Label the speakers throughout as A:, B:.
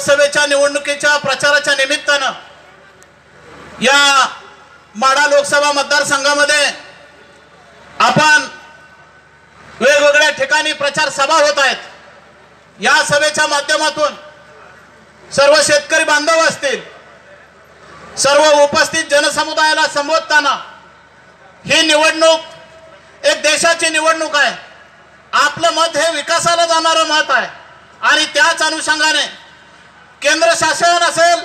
A: लोकसभेच्या निवडणुकीच्या प्रचाराच्या निमित्तानं या माडा लोकसभा मतदारसंघामध्ये आपण वेगवेगळ्या ठिकाणी प्रचार सभा होत आहेत. या सभेच्या माध्यमातून सर्व शेतकरी बांधव असतील सर्व उपस्थित जनसमुदायाला संबोधताना ही निवडणूक एक देशाची निवडणूक आहे. आपलं मत हे विकासाला जाणारं मत आहे आणि त्याच अनुषंगाने केंद्र शासन असेल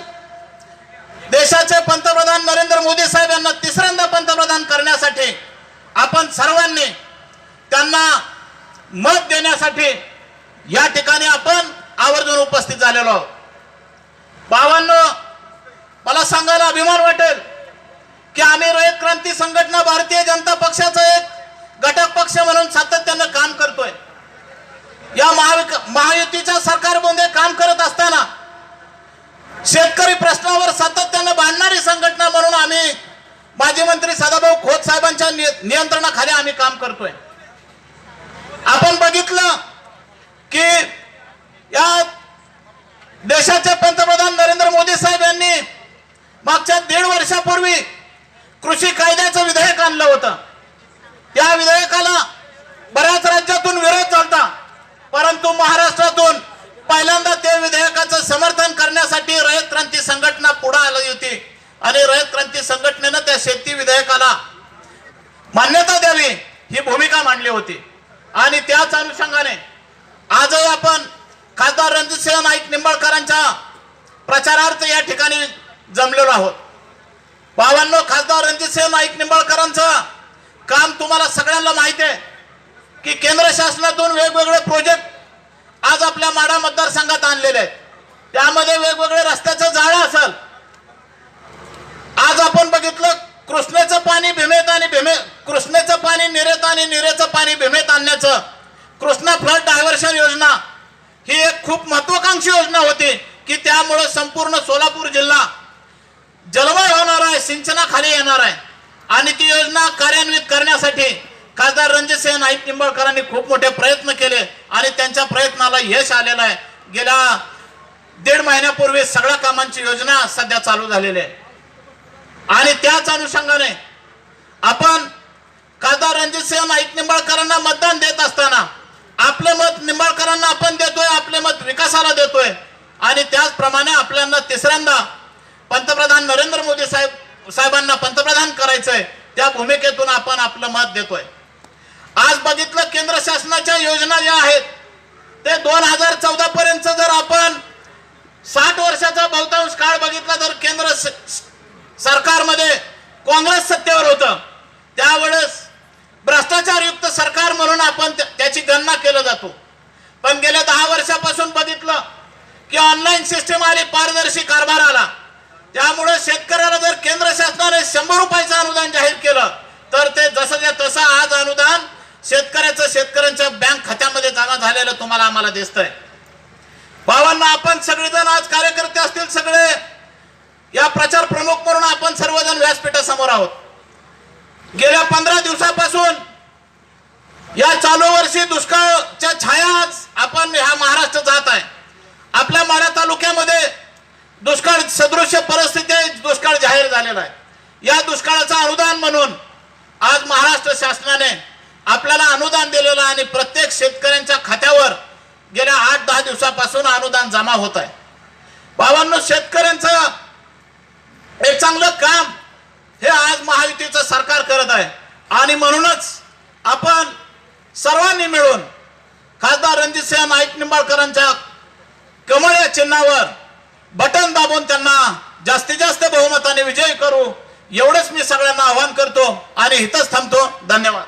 A: देशाचे पंतप्रधान नरेंद्र मोदी साहेब यांना तिसऱ्यांदा पंतप्रधान करण्यासाठी आपण सर्वांनी त्यांना मत देण्यासाठी या ठिकाणी आपण आवर्जून उपस्थित झालेलो आहोत. बाबांनो मला सांगायला अभिमान वाटेल की आम्ही रयत क्रांती संघटना भारतीय जनता पक्षाचा एक घटक पक्ष म्हणून सातत्यानं काम करतोय. या महाविक महा सरकारमध्ये काम करत असताना शेतकरी प्रश्नावर सातत्यानं भांडणारी संघटना म्हणून आम्ही माजी मंत्री सदाभाऊ खोत साहेबांच्या नियंत्रणाखाली आम्ही काम करतोय. आपण बघितलं की या देशाचे पंतप्रधान नरेंद्र मोदी साहेब यांनी मागच्या दीड वर्षापूर्वी कृषी कायद्याचं विधेयक आणलं होतं. या विधेयकाला बऱ्याच राज्यातून विरोध चालता परंतु महाराष्ट्रातून पहिल्यांदा त्या विधेयकाचं समर्थन करण्यासाठी रयत क्रांती संघटना पुढे आली होती. आणि रयत क्रांती संघटनेनं त्या शेती विधेयकाला मान्यता द्यावी ही भूमिका मांडली होती. आणि त्याच अनुषंगाने आजही आपण खासदार रणजितसिंह नाईक निंबाळकरांच्या प्रचारार्थ या ठिकाणी जमलेलो आहोत. बाबांनो खासदार रणजितसिंह नाईक निंबाळकरांचं काम तुम्हाला सगळ्यांना माहिती आहे की केंद्र शासनातून वेगवेगळे प्रोजेक्ट आपल्या माडा मतदारसंघात आणलेले आहेत त्यामध्ये वेगवेगळे रस्त्याचं जाळं असेल. आज आपण बघितलं कृष्णेचं पाणी भीमेत आणि भीमे कृष्णेचं पाणी निरेत आणि निरेचं पाणी भीमेत आणण्याचं कृष्णा फ्लड डायव्हर्शन योजना ही एक खूप महत्वाकांक्षी योजना होती की त्यामुळे संपूर्ण सोलापूर जिल्हा जलमय होणार आहे सिंचनाखाली येणार आहे. आणि ती योजना कार्यान्वित करण्यासाठी खासदार रणजितसिंह नाईक निंबाळकरांनी खूप मोठे प्रयत्न केले आणि त्यांच्या प्रयत्नाला यश आलेलं आहे. गेल्या दीड महिन्यापूर्वी सगळ्या कामांची योजना सध्या चालू झालेली आहे. आणि त्याच अनुषंगाने आपण खासदार रणजितसिंह नाईक निंबाळकरांना मतदान देत असताना आपले मत निंबाळकरांना आपण देतोय आपले मत विकासाला देतोय. आणि त्याचप्रमाणे आपल्याला तिसऱ्यांदा पंतप्रधान नरेंद्र मोदी साहेब साहेबांना पंतप्रधान करायचंय. त्या भूमिकेतून आपण आपलं मत देतोय. बघितलं केंद्र शासनाच्या योजना ज्या आहेत ते दोन हजार चौदा पर्यंत जर आपण साठ वर्षाचा बहुतांश काळ बघितला तर केंद्र स- सरकारमध्ये काँग्रेस सत्तेवर होतं. त्यावेळेस भ्रष्टाचारयुक्त सरकार म्हणून आपण त्याची गणना केलं जातो. पण गेल्या दहा वर्षापासून बघितलं की ऑनलाईन सिस्टम आली पारदर्शी कारभार आला. त्यामुळे शेतकऱ्याला जर केंद्र शासनाने शंभर रुपयाचं अनुदान जाहीर केलं तर ते जसं त्या तसं आज अनुदान शेतकऱ्याचं शेतकऱ्यांच्या बँक खात्यामध्ये जमा झालेलं तुम्हाला आम्हाला दिसतंय. भावांना आपण सगळेजण आज कार्यकर्ते असतील सगळे. या प्रचार प्रमुख म्हणून आपण सर्वजण व्यासपीठासमोर आहोत. गेल्या पंधरा दिवसापासून या चालू वर्षी दुष्काळच्या छाया आपण ह्या महाराष्ट्र जात आहे. आपल्या माढा तालुक्यामध्ये दुष्काळ सदृश्य परिस्थिती दुष्काळ जाहीर झालेला आहे. या दुष्काळाचं अनुदान म्हणून आज महाराष्ट्र शासनाने आपल्याला अनुदान दिलेलं आणि प्रत्येक शेतकऱ्यांच्या खात्यावर गेल्या आठ दहा दिवसापासून अनुदान जमा होत आहे. बाबांनो शेतकऱ्यांचं एक चांगलं काम हे आज महायुतीचं सरकार करत आहे. आणि म्हणूनच आपण सर्वांनी मिळून खासदार रणजितसिंह नाईक निंबाळकरांच्या कमळ या चिन्हावर बटन दाबून त्यांना जास्तीत जास्त बहुमताने विजयी करू एवढंच मी सगळ्यांना आवाहन करतो आणि इथंच थांबतो. धन्यवाद.